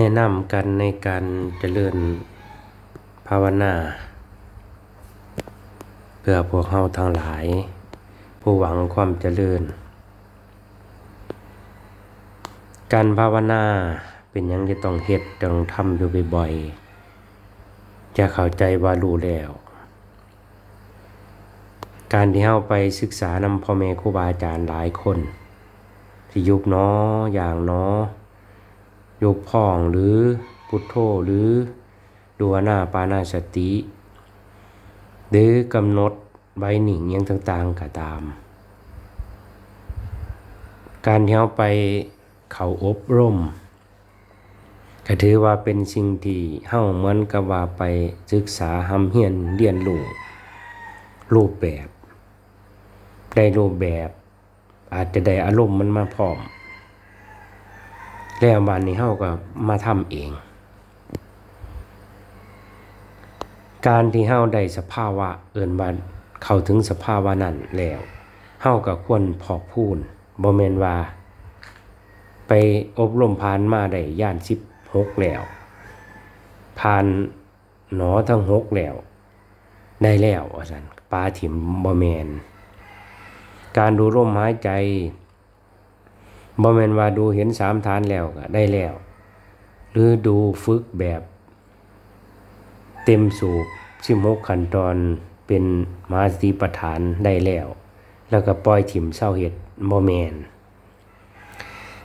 แนะนำกันในการเจริญภาวนา เพื่อพวกเฮาทั้งหลาย ผู้หวังความเจริญ การภาวนาเป็นยังจะต้องเฮ็ดต้องทำอยู่บ่อยๆจะเข้าใจว่ารู้แล้ว การที่เฮาไปศึกษานำพ่อแม่ครูบาอาจารย์หลายคน ที่ยุบนาะอย่างนาะ ยกพ่องหรือพุทโธหรือดูหน้าปานาสติ หรือกำหนดใบหนิงยังต่างๆก็ตาม การเที่เราไปเขาอบรมก็ถือว่าเป็นสิ่งที่เฮาเหมือนกับว่าไปศึกษาหำเฮียนเรียนรู้รูปแบบ ได้รูปแบบ อาจจะได้อารมณ์มันมาพร้อม แล้วบานนี้เฮาก็มาทำเอง การที่เฮาได้สภาวะเอิ่นว่าเข้าถึงสภาวะนั้นแล้วเฮาก็ควรพอกพูนบ่แม่นว่า ไปอบรมผ่านมาได้ย่าน16แล้วผ่านหนอทั้งหกแล้ว ได้แล้วว่าซั่นปาถิ่มบ่แมนการดูลมหายใจ บ่แม่นว่าดูเห็นสามฐานแล้วก็ได้แล้ว หรือดูฝึกแบบเต็มสูบสิบหกขั้นตอนเป็นมาสติปัฏฐานได้แล้ว แล้วก็ปล่อยถิ่มเศร้าเห็ดบ่แมน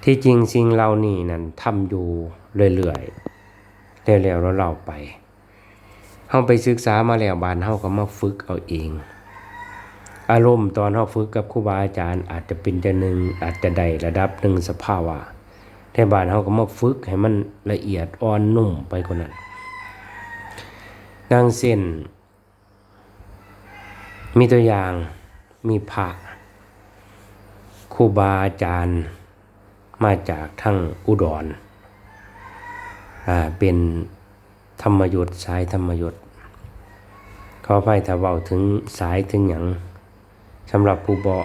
ที่จริงสิ่งเหล่านี้นั้นทำอยู่เรื่อยๆแล้วๆแล้วเราไปเฮาไปศึกษามาแล้วบานเฮาก็มาฝึกเอาเอง อารมณ์ตอนเราฝึกกับครูบาอาจารย์อาจจะเป็นจะหนึ่งอาจจะได้ระดับหนึ่งสภาวะแต่บานเราก็มาฝึกให้มันละเอียดอ่อนนุ่มไปกว่านั้นดังเส้น มีตัวอย่างมีพระครูบาอาจารย์มาจากทั้งอุดรอ่าเป็นธรรมยุทธสายธรรมยุทธขอไปถ้าเว้าถึงสายถึงหยัง สำหรับผู้เบา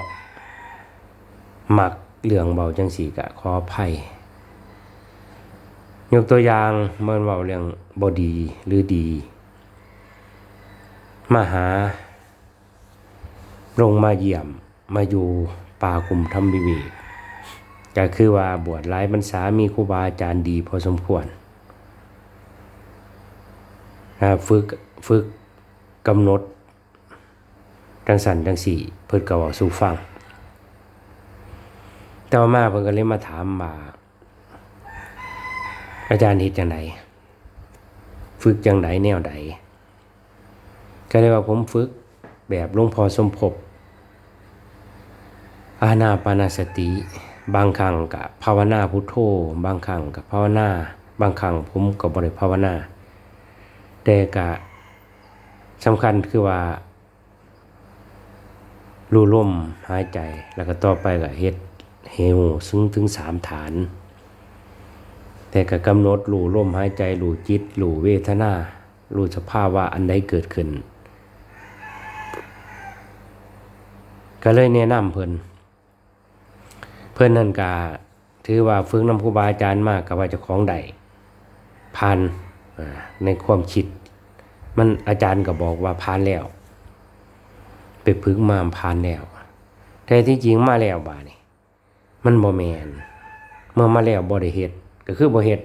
มักเรื่องเบาจังสีกะขออภัยยกตัวอย่างเมื่อเบาเรื่องบอดีหรือดี มาหาลงมาเยี่ยมมาอยู่ป่าคุมธรรมวิเวกก็คือว่าบวชหลายพรรษามีครูบาอาจารย์ดีพอสมควรอ่าฝึกฝึกกำหนด จังสันจังสี่เพิ่นก็เว้าสู่ฟัง แต่ว่ามาเพิ่นก็เลยมาถามว่าอาจารย์เฮ็ดจังไดฝึกจังไดแนวใดก็เลยว่าผมฝึกแบบหลวงพ่อสมภพอานาปานาสติ บางครั้งก็ภาวนาพุทโธบางครั้งก็ภาวนา บางครั้งผมก็บ่ได้ภาวนา แต่ก็สำคัญคือว่า รูลมหายใจ แล้วก็ต่อไปก็เฮ็ดเฮวซึ่งถึงสามฐาน แต่ก็กำหนดรูลมหายใจรูจิตรูเวทนารูสภาพว่าอันใดเกิดขึ้น ก็เลยแนะนำเพิ่นเพิ่นนั่นก็ถือว่าฝึกนำครูบาอาจารย์มากกับว่าจ้าของใดผ่านในความคิด มันอาจารย์ก็บอกว่าผ่านแล้ว ไปพึ่งมาผ่านแล้วแต่ที่จริงมาแล้วบานี่มันบ่แมนเมื่อมาแล้วบ่ได้เฮ็ดก็คือบ่เฮ็ด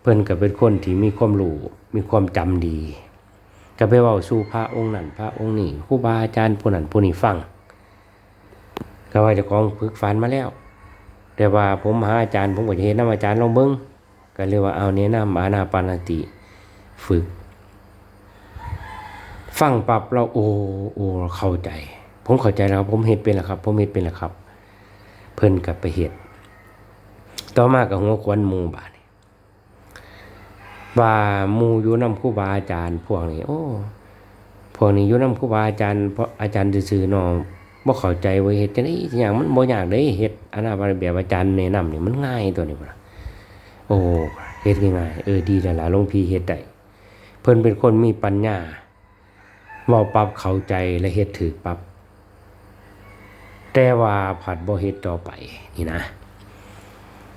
เพิ่นก็เป็นคนที่มีความรู้มีความจำดี ก็ไปเว้าสู่พระองค์นั้นพระองค์นี้ครูบาอาจารย์ผู้นั้นผู้นี้ฟังก็ว่าจ้าของฝึกฝันมาแล้ว แต่ว่าผมหาอาจารย์ผมก็จะเห็นนำอาจารย์ลองเบิ่งก็เลยว่าเอาแนะนำอานาปานติ ฝึก ฟังปรับเราโอ้โอ้เข้าใจ ผมเข้าใจแล้วครับผมเฮ็ดเป็นแล้วครับ ผมเฮ็ดเป็นแล้วครับ เพิ่นกับไปเฮ็ดต่อมากับหัวควนมูบาดนี้ว่ามูอยู่นำครูบาอาจารย์พวกนี้ โอ้พวกนี้อยู่นำครูบาอาจารย์เพราะอาจารย์ซื่อๆเนาะบ่เข้าใจว่าเฮ็ดจังได๋อย่างมันบ่ยากเด้เฮ็ดอนาบาแบบอาจารย์แนะนำนี่มันง่ายตัวนี้พุ่นน่ะโอ้เฮ็ดง่ายๆเออดีแล้วล่ะหลวงพี่เฮ็ดได้เพิ่นเป็นคนมีปัญญา เว้าปรับเข้าใจและเฮ็ดถือปรับ แต่ว่าผัดบ่เฮ็ดต่อไปนี่นะ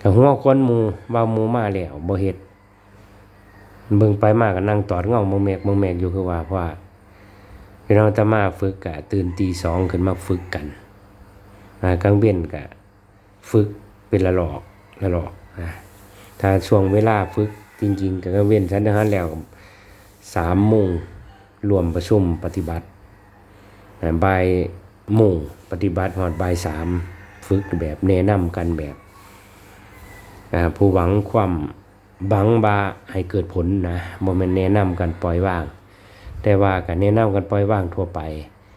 ก็หัวคนหมู่ว่าหมู่มาแล้วบ่เฮ็ดเบิ่งไปมาก็นั่งตอดเงาเบิ่งแมกเบิ่งแมกอยู่คือว่าเพราะว่าพี่น้องตมาฝึกก็ตื่นตีสองขึ้นมาฝึกกันอ่ากลางเว้นก็ฝึกเป็นละหลอกละลอกอ่าถ้าช่วงเวลาฝึกจริงๆก็กลางเว้นฉันทหารแล้วสามโมง รวมประชุมปฏิบัติบ่ายโมงปฏิบัติฮอดบ่ายสามฝึกแบบแนะนำกันแบบผู้หวังความหวังบาให้เกิดผลนะบ่แม่นแนะนำกันปล่อยว่าง แต่ว่าก็แนะนำกันปล่อยว่างทั่วไป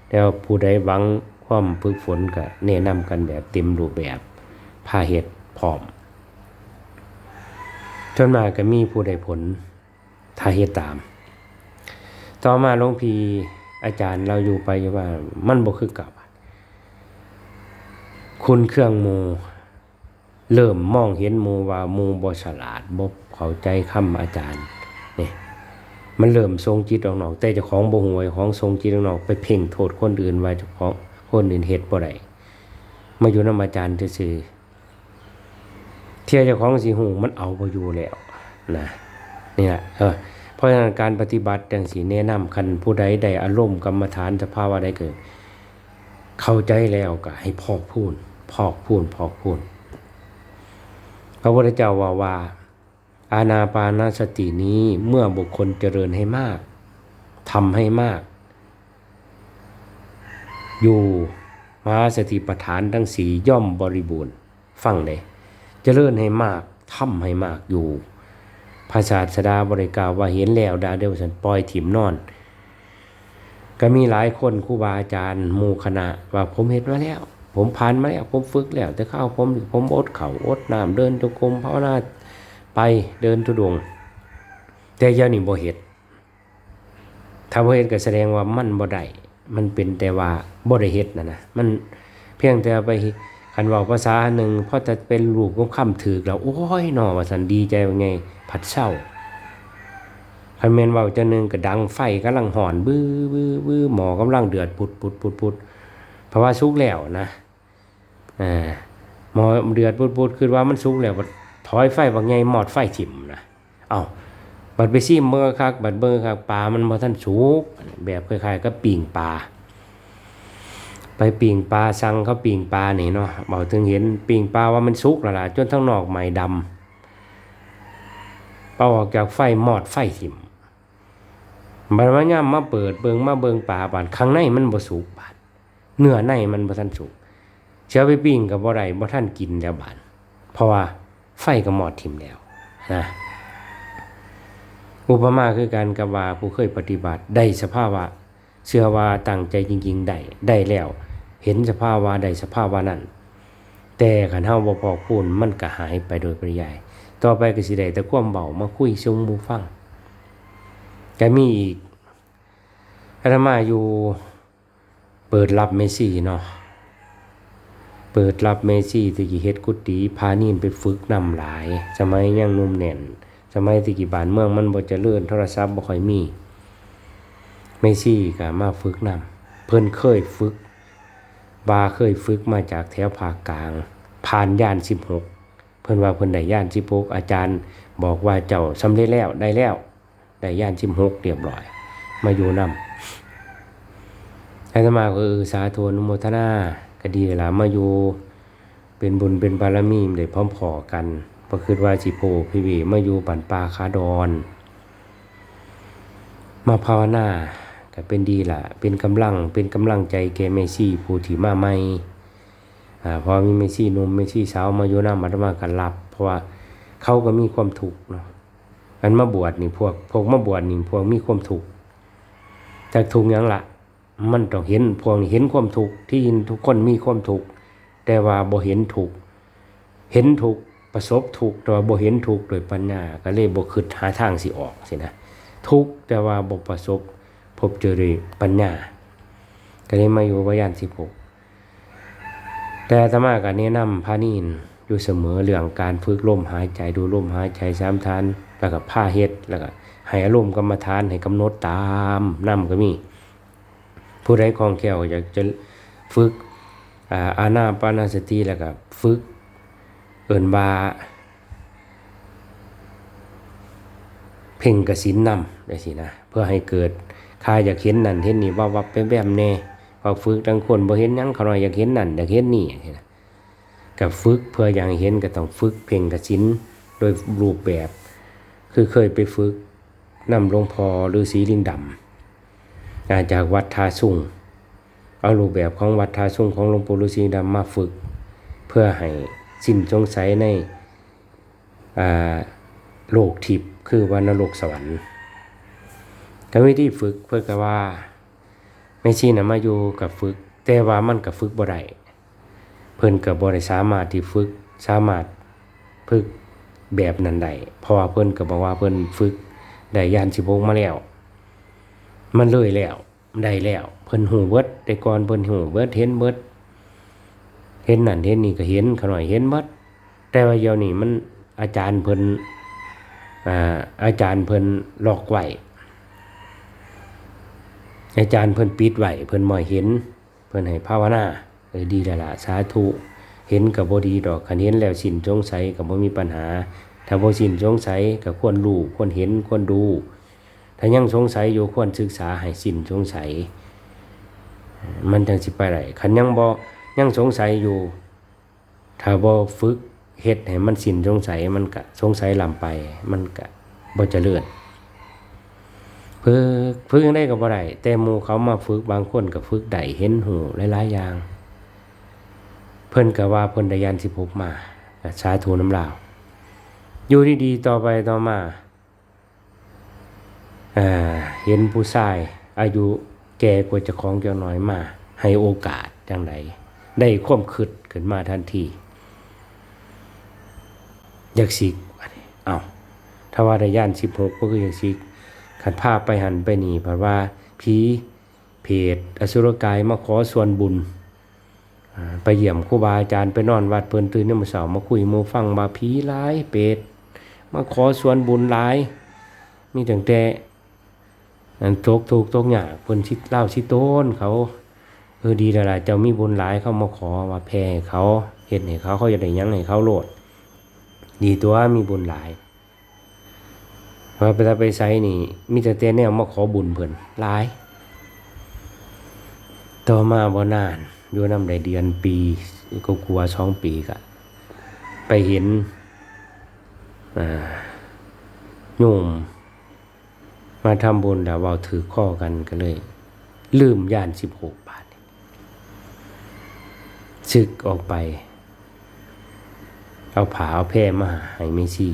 แต่ว่าผู้ใดหวังความฝึกฝนก็แนะนำกันแบบเต็มรูปแบบพาเฮ็ดพร้อมจนมาก็มีผู้ใดผลถ้าเฮ็ดตาม ต่อมาหลวงพี่อาจารย์เราอยู่ไปว่า มันบ่คือเก่าคุณเครื่องมูเริ่มมองเห็นมูว่ามูบ่ฉลาดบ่เข้าใจคำอาจารย์นี่มันเริ่มทรงจิตออกนอก แต่เจ้าของบ่ฮู้ว่าเจ้าของทรงจิตออกนอก ไปเพ่งโทษคนอื่นว่าเจ้าของคนอื่นเฮ็ดบ่ได้มาอยู่นำอาจารย์ซื่อๆเที่ยเจ้าของสิฮู้มันเอาบ่อยู่แล้วนะนี่แหละเออ เพราะฉะนั้นการปฏิบัติจังสีแนะนำคันผู้ใดได้อารมณ์กรรมฐานสภาวะใดเกิด เข้าใจแล้วก็ให้พอกพูนพอกพูนพอกพูนพระพุทธเจ้าว่าว่าอาณาปานสตินี้เมื่อบุคคลเจริญให้มากทำให้มาก อยู่มาสติปัฏฐานทั้งสีย่อมบริบูรณ์ ฟังเลยเจริญให้มากทำให้มากอยู่ ภาษาสดาบริกาวว่าเห็นแล้วดาเดียวสันปล่อยถิ่มนอน ก็มีหลายคนครูบาอาจารย์หมู่คณะว่าผมเห็นมาแล้ว ผมผ่านมาแล้วผมฝึกแล้ว แต่ข้าวผมผมอดเขาอดน้ำเดินจงกรมภาวนาไปเดินทุดง แต่เจ้านี่บ่เฮ็ดถ้าบ่เฮ็ดก็แสดงว่ามันบ่ได้มันเป็นแต่ว่าบ่ได้เฮ็ดนะนะมันเพียงแต่ไป คันว้าภาษาหนึ่งพอจะเป็นรูปของคำถือแล้วโอ้ยหนอว่าสันดีใจว่าไง ผัดเศร้าคันแมนว้าจังหนึ่งก็ดังไฟกำลังหอนบื้อบื้อบื้อหมอกำลังเดือดปุดปุดปุดปุดเพราะว่าสุกแล้วนะอ่าหมอเดือดปุดปุดคือว่ามันสุกแล้วถอยไฟว่าไงหมอดไฟถิ่มนะเอ้าบัดไปซิมเมื่อคักบัดเบิ่งคักปลามันบ่ทันสุกแบบคล้ายๆกับปิ่งปลา ไปปิ่งปลาสั่งเขาปิ่งปลานี่เนาะบอกถึงเห็นปิ่งปลาว่ามันสุกแล้วล่ะจนทั้งนอกใหม่ดำเป่าออกจากไฟหมอดไฟถิ่มบัดมาย่ามมาเปิดเบิงมาเบิงป่าบานข้างในมันบ่สุกบาดเนื้อในมันบ่ทันสุกเชื้อไปปิ้งกับบ่ได้บ่ทันกินแล้วบาดเพราะว่าไฟก็หมอดถิ่มแล้วนะอุปมาคือการกับว่าผู้เคยปฏิบัติได้สภาวะเชื่อว่าตั้งใจจริง ๆ ได้ได้แล้ว เห็นสภาวะได้สภาวะนั้น แต่ขันเฮาบ่พอพูนมันก็หายไปโดยปริยาย ต่อไปก็สิได้แต่ความเบามาคุยซุมบูฟังก็มีอีกอาตมาอยู่เปิดรับเมซี่เนาะเปิดรับเมซี่ตะกี้เฮ็ดกุฏิพานี่ไปฝึกนำหลาย สมัยยังนุ่มแน่น สมัยตะกี้บ้านเมืองมันบ่เจริญโทรศัพท์บ่ค่อยมีเมซี่ก็มาฝึกนำเพิ่นเคยฝึก ว่าเคยฝึกมาจากแถวภาคกลาง ผ่านย่าน 16 เพิ่นว่าเพิ่นได้ย่าน16อาจารย์บอกว่าเจ้าสำเร็จแล้วได้แล้วได้ย่าน16เรียบร้อย มาอยู่นำอาตมาก็ออสาธุนุโมทนาก็ดีล่ะมาอยู่เป็นบุญเป็นบารมีได้พร้อมพอกันบ่คิดว่าสิโพพี่เวมาอยู่บ้านป่าคาดอนมาภาวนา ก็เป็นดีล่ะ เป็นกำลัง เป็นกำลังใจแก่เมซี่ผู้ที่มาใหม่อ่าพอมีเมซี่หนุ่มเมซี่สาวมาอยู่นำอาตมาก็รับ เพราะว่าเขาก็มีความทุกเนาะอันมาบวชนี่พวกพวกมาบวชนี่พวกมีความทุกจากทุกข์หยังละมันต้องเห็นพวกเห็นความทุกที่ทุกคนมีความทุกแต่ว่าบ่เห็นทุกเห็นทุกประสบทุกแต่ว่าบ่เห็นทุกโดยปัญญาก็เลยบ่คิดหาทางสิออกสินะทุกแต่ว่าบ่ประสบ บเจอด้วยปัญญา ก็เลยมาอยู่วิญญาณสิบหกแต่ธรรมะก็แนะนำพานินอยู่เสมอเรื่องการฝึกลมหายใจดูลมหายใจสามทาน แล้วก็ผ้าเฮ็ดแล้วก็ให้อารมณ์กรรมฐานให้กำหนดตามนั่มก็มี ผู้ใดคล่องแคล่วอยากจะฝึกอาณาปานาสติแล้วก็ฝึกเอิญบาเพ่งกสินนำได้สินะ เพื่อให้เกิด ข้าอยากเห็นนั่นเห็นนี่ว่าวับไปแบบแน่พอฝึกทั้งคนบ่เห็นยังเขาหน่อยอยากเห็นนั่นอยากเห็นนี่กับฝึกเพื่ออยากเห็นก็ต้องฝึกเพ่งกสินโดยรูปแบบ คือเคยไปฝึกนำหลวงพ่อฤาษีลิงดำอาจากวัดทาสุงเอารูปแบบของวัดทาสุงของหลวงปู่ฤาษีดำมาฝึก เพื่อให้สิ้นสงสัยในโลกทิพย์คือวรรณโลกสวรรค์ ก็วิธีฝึกเพื่อก็ว่าไม่ชีนะมาอยู่กับฝึก แต่ว่ามันกับฝึกบ่ได้เพิ่นกับบ่ได้สามารถที่ฝึกสามารถฝึกแบบนั้นได้เพราะว่าเพิ่นก็บอกว่าเพิ่นฝึกได้ยาน16มาแล้ว มันเลยแล้วได้แล้ว เพิ่นหูเบิดแต่ก่อนเพิ่นหูเบิดเห็นเบิดเห็นนั่นเห็นนี่ก็เห็นเขาหน่อยเห็นหมดแต่ว่าเดี๋ยวนี้มันอาจารย์เพิ่นอ่าอาจารย์เพิ่นหลอกไว้ อาจารย์เพิ่นปิดไว้เพิ่นบ่ให้เห็น เพิ่นให้ภาวนาเออดีแล้วล่ะสาธุเห็นก็บ่ดีดอกคันเห็นแล้วสิ้นสงสัยก็บ่มีปัญหา ถ้าบ่สิ้นสงสัยก็ควรรู้ควรเห็นควรดู ถ้ายังสงสัยอยู่ควรศึกษาให้สิ้นสงสัย มันจังสิไปได้คันยังบ่ยังสงสัยอยู่ ถ้าบ่ฝึกเฮ็ดให้มันสิ้นสงสัยมันก็สงสัยลำไป มันก็บ่เจริญ ฝึกฝึกจังได้ก็บ่ได้แต่หมู่เขามาฝึกบางคนก็ฝึกได้เห็นหูหลายๆอย่าง เพิ่นก็ว่าเพิ่นได้ยาน16มาก็สาธุน้ำลาว อยู่ดีๆต่อไปต่อมาอเห็นผู้ชายอายุแก่กว่าจ้าของจักหน่อยมา ให้โอกาสจังไดได้ความคิดขึ้นมาทันทีอยากสิกเอาถ้าว่าได้ย่าน16ก็คืออยากสิก ขันพาพไปหันไปนี่เพราะว่าผีเพจอสุรกายมาขอส่วนบุญไปเยี่ยมครูบาอาจารย์ไปนอนวัดเพิ่นตื่นนำเช้าวมาคุยหมู่ฟังว่าผีหลายเป็ดมาขอส่วนบุญหลาย มีตั้งแต่อันตกถูกตกยากเพิ่นสิเล่าสิโต้นเขาเออดีแล้วล่ะเจ้ามีบุญหลายเขามาขอว่าแพ่เขาเฮ็ดให้เขาเขาจะได้ยังให้เขาโหลด ดีตัวมีบุญหลาย พอไปถ้าไปไสนี่มีแต่แต่แนวมาขอบุญเพิ่นหลาย ต่อมาบ่นานอยู่นำได้เดือนปีก็กลัวสองปีก็ไปเห็นอ่าโยมมาทำบุญแล้วเว้าถือข้อกันก็เลย ลืมย่าน16บาทนี่ศึกออกไป เอาผาเอาแพร่มาให้เมซี่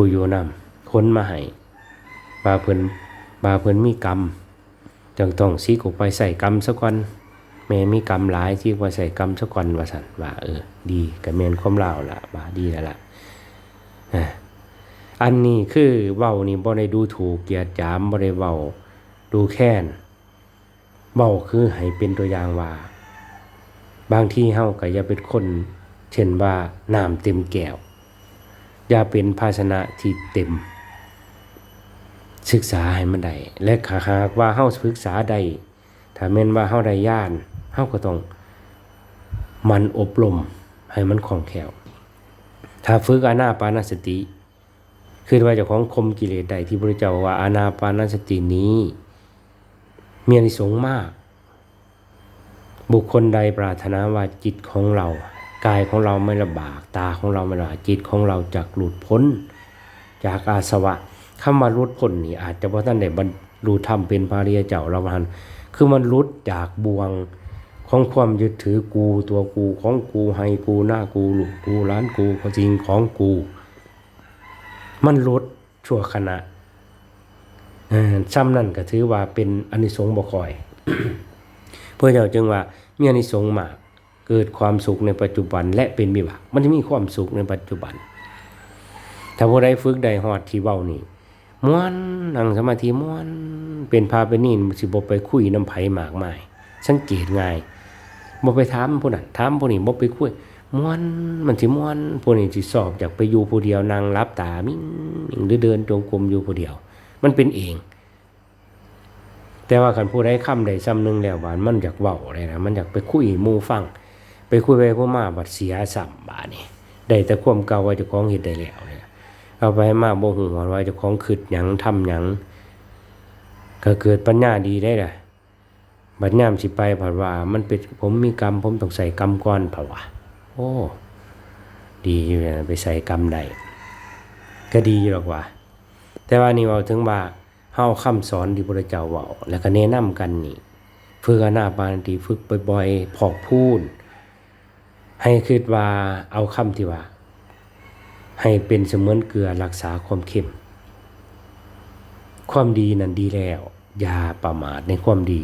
ผู้อยู่นำค้นมาให้บาเพิ่นบาเพิ่นมีกรรมจังต้องซีกออกไปใส่กรรมซะก่อนแม่มีกรรมหลายที่ว่าใส่กรรมซะก่อนว่าซั่นว่าเออ ดีก็แม่นความลาวล่ะบาดีแล้วล่ะอะอันนี้คือเว้านี่บ่ได้ดูถูกเกียรติจามบ่ได้เว้าดูแค้นเว้าคือให้เป็นตัวอย่างว่า บางที่เฮาก็อย่าเป็นคน เช่นว่าน้ำเต็มแก้ว อย่าเป็นภาชนะที่เต็ม ศึกษาให้มันได้และหากหากว่าเฮาศึกษาได้ถ้าแม่นว่าเฮาได้ย่านเฮาก็ต้องมันอบรมให้มันคล่องแคล่วถ้าฝึกอานาปานสติคือว่าเจ้าของคมกิเลสใดที่พระเจ้าว่าอานาปานสตินี้ มีอนิสงส์มาก บุคคลใดปรารถนาว่าจิตของเรา กายของเราไม่ลำบากตาของเราไม่ลำบากจิตของเราจากหลุดพ้น จากอาสวะคำว่าหลุดพ้นนี่อาจจะเพราะท่านได้บรรลุธรรมเป็นพระริยเจ้าเราพันคือมันหลุดจากบ่วงของความยึดถือกูตัวกูของกูให้กูหน้ากูลูกกูร้านกูของจริงของกู มันลุดชั่วขณะซ้ำนั่นก็ถือว่าเป็นอนิสงส์บ่คอย เพื่อเจ้าจึงว่ามีอนิสงส์มาก เกิดความสุขในปัจจุบัน และเป็นวิบากมันจะมีความสุขในปัจจุบัน ถ้าผู้ใดฝึกได้ฮอดที่เว้านี่ม่วนนั่งสมาธิม่วนเป็นพาเป็นนี่สิบไปคุยน้ำไผ่มากมายสังเกตง่ายบ่ไปถามผู้นั้นถามผู้นี้บ่ไปคุยม่วนมันสิม่วนผู้นี้สิสอบอยากไปอยู่ผู้เดียวนั่งรับตามิ่งหรือเดินจงกรมอยู่ผู้เดียว มันเป็นเอง แต่ว่าคันผู้ใดคำใดซ้ำหนึงแล้วบานมันอยากเว้าเลยนะมันอยากไปคุยมู่ฟัง ไปคุยไปคุยมาบัดเสียสัมบาดนี่ได้แต่ความเก่าว่าเจ้าของเฮ็ดได้แล้วเนี่ยเอาไปมาโบ่ฮู้ว่าเจ้าของคิดหยังทำหยังก็เกิดปัญญาดีได้ล่ะบัดยามสิไปผัดว่า มันเป็นผมมีกรรม ผมต้องใส่กรรมก่อนผัดว่าโอ้ ดีอยู่นะไปใส่กรรมได้ก็ดีอยู่หรอกว่า แต่ว่านี่เว้าถึงว่าเฮาคำสอนที่พระเจ้าเว้าแล้วก็แนะนำกันนี่ฝึกอนาปานติฝึกบ่อยๆพอกพูน ให้คิดว่าเอาคำที่ว่า ให้เป็นเสมือนเกลือรักษาความเข้มความดีนั้นดีแล้ว อย่าประมาทในความดี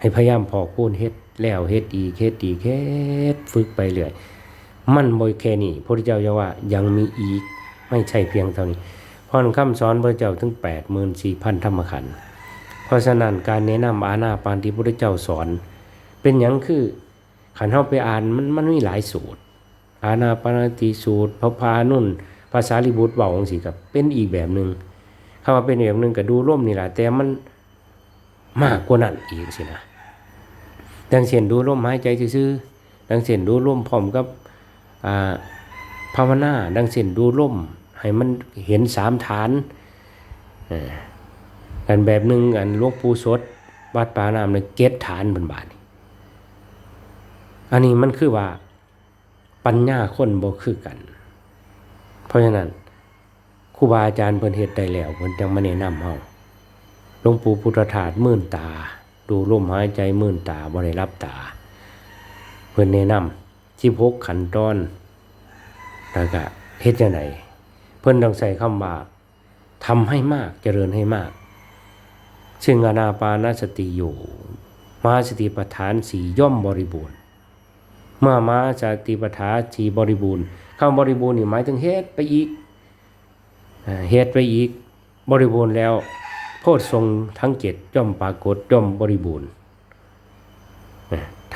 ให้พยายามพอกูนเฮ็ดแล้วเฮ็ดอีกเฮ็ดอีกเฮ็ดฝึกไปเรื่อยมันบ่แค่นี้พระเจ้ายังว่ายังมีอีกไม่ใช่เพียงเท่านี้พราะคำสอนพระเจ้าถึง 84,000ธรรมขันธ์เพราะฉะนั้นการแนะนำอาณาปานที่พระเจ้าสอน เป็นหยังคือ ขันเฮาไปอ่านมันมันมีหลายสูตร อาณาปานสติสูตรพระพานุ่น ภาษาลิบุตรเว้าจังซี่ครับเป็นอีกแบบหนึงคำว่าเป็นอีกแบบหนึ่งก็ดูร่มนี่แหละแต่มันมากกว่านั้นอีกสินะดังเช่นดูลมหายใจซื่อดังเช่นดูลมพร้อมกับอ่าภาวนาดังเช่นดูลมให้มันเห็นสามฐานอ่อกันแบบหนึ่งอันลวงปูสดวัดป่าน้ำในเกตฐานบนบาทนี อันนี้มันคือว่า ปัญญาคนบ่คือกัน เพราะฉะนั้นครูบาอาจารย์เพิ่นเฮ็ดได้แล้วเพิ่นจังมาแนะนำเฮาหลวงปู่พุทธทาสมื่นตา ดูลมหายใจมื่นตาบ่ได้รับตา เพิ่นแนะนำที่พกขันตอนแล้วก็เฮ็ดจังไดเพิ่นต้องใส่คำว่าทำให้มากเจริญให้มาก ซึ่งอนาปานสติอยู่ มหาสติปัฏฐานสีย่อมบริบูรณ์ มื่อมหาสติปัฏฐานสีบริบูรณ์คำบริบูรณ์นี่หมายถึงเฮ็ดไปอีกเฮ็ดไปอีก บริบูรณ์แล้ว โพชทรงทั้งเจ็ดย่อมปรากฏย่อมบริบูรณ์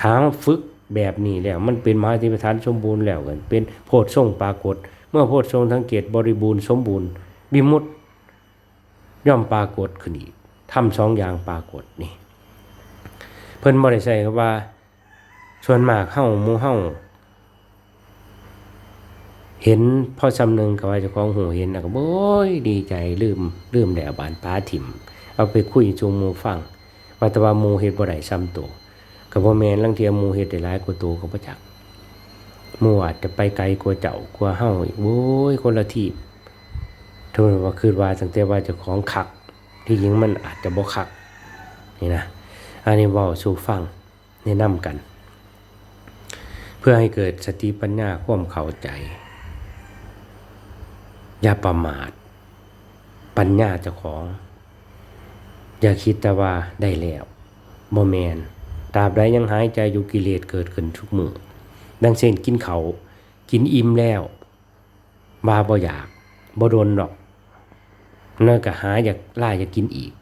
ทางฝึกแบบนี้แล้วมันเป็นมหาธิปทานสมบูรณ์แล้วกัน เป็นโพชทรงปรากฏ เมื่อโพชทรงทั้งเจ็ดบริบูรณ์สมบูรณ์บิมุตย่อมปรากฏขึ้นอีกทำสองอย่างปรากฏนี่ เพิ่นบ่ได้ใส่ว่า ส่วนมากเฮาหมูเฮาเห็นพ่อสำนึงกับว่าเจ้าของหูเห็นแล้วก็โอ้ยดีใจลืมลืมแล้วบานป้าถิ่ม เอาไปคุยจูงมูฟังว่าแต่ว่าหมูเฮ็ดบ่ได้ซ้ำตัวก็บ่แม่ลางเทียหมูเฮ็ดได้หลายกว่าตัวก็บ่จักมูอาจจะไปไกลกว่าเจ้ากว่าเฮาอีกโอ้ยคนละทีบถ้าว่าคือว่าตั้งแต่ว่าจ้าของคัก ที่จริงมันอาจจะบ่คักนี่นะอันนี้ว้าสู่ฟังแนะนำกัน พื่อให้เกิดสติปัญญาความเข้าใจ อย่าประมาท ปัญญาเจ้าของ อย่าคิดแต่ว่าได้แล้วบ่แมนตราบใดยังหายใจอยู่กิเลสเกิดขึ้นทุกมือดังเช่นกินเขากินอิ่มแล้วบาบ่อยากบ่โดนดอกนั่นก็หาอยากล่าอยากกินอีก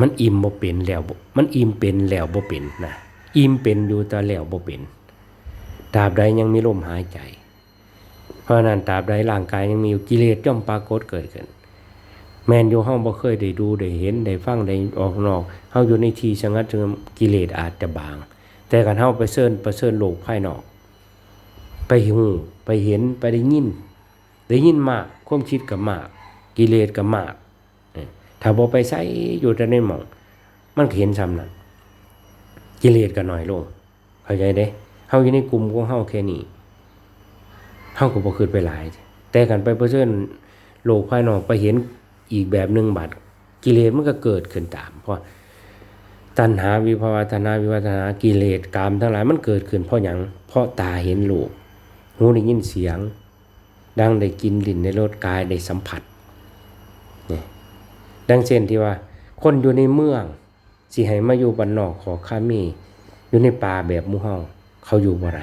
มันอิ่มบ่เป็นแล้วมันอิ่มเป็นแล้วบ่เป็นนะอิ่มเป็นอยู่แต่แล้วบ่เป็น ตราบใดยังมีลมหายใจ เพราะนั้นตราบใดร่างกายยังมีกิเลสย่อมปรากฏเกิดขึ้น แมนอยู่เฮาบ่เคยได้ดูได้เห็นได้ฟังได้ออกนอกเฮาอยู่ในที่สงัดสงกิเลสอาจจะบาง แต่การเฮาไปเชิญไปเชิญโลกภายนอก ไปหูไปเห็นไปได้ยิน ได้ยินมากความคิดก็มาก กิเลสก็มากเอ้ยถ้าบ่ไปใส่อยู่แต่ในหม่อง มันก็เห็นซ้ำนั้นกิเลสก็น้อยลง เข้าใจเด้ เฮาอยู่ในกลุ่มของเฮาแค่นี้เฮาก็บ่คิดไปหลาย แต่กันไปเผชิญโลกภายนอกไปเห็นอีกแบบหนึงบาดกิเลสมันก็เกิดขึ้นตาม เพราะตัณหาวิภาวะตัณหาวิวัฒนากิเลสกามทั้งหลายมันเกิดขึ้นเพราะหยังเพราะตาเห็นรูปหูได้ยินเสียง ดังได้กินลิ้นในรสกายได้สัมผัสนี่ดังเช่นที่ว่า คนอยู่ในเมืองสิให้มาอยู่บ้านนอกขอข้ามี อยู่ในป่าแบบหมู่เฮา เขาอยู่บ่ไร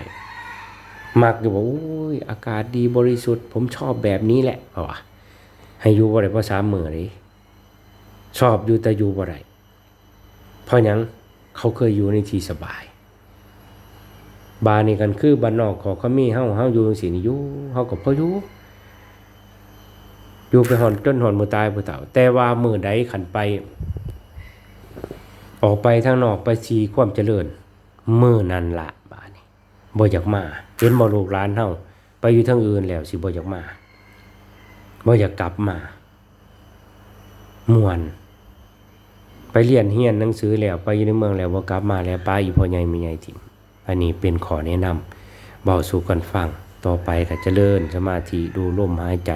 มักอยู่ว่าโอ้ยอากาศดีบริสุทธิ์ ผมชอบแบบนี้แหละเพราะว่าให้อยู่บ่ไรเพราะสามมือเลยชอบอยู่แต่อยู่บ่ไรเพราะยังเขาเคยอยู่ในที่สบาย บานนี่กันคือบ้านนอกขอเขามีเฮาเฮาอยู่จังซี่นี่อยู่เฮาก็พออยู่อยู่ไปหอนจนหอนมือตายผู้เฒ่า แต่ว่ามือใดขันไป ออกไปทางนอกไปชีความเจริญมือนั่นละบาดนี้ บ่อยากมาเห็นบ่ลูกหลานเฮาไปอยู่ทางอื่นแล้วสิบ่อยากมาบ่อยากกลับมาม่วน ไปเรียนเฮียนหนังสือแล้วไปอยู่ในเมืองแล้วบ่กลับมาแล้วป้าอีพ่อใหญ่แม่ใหญ่ทิมอันนี้เป็นขอแนะนำเบาสู่กันฟังต่อไปก็เจริญสมาธิดูลมหายใจ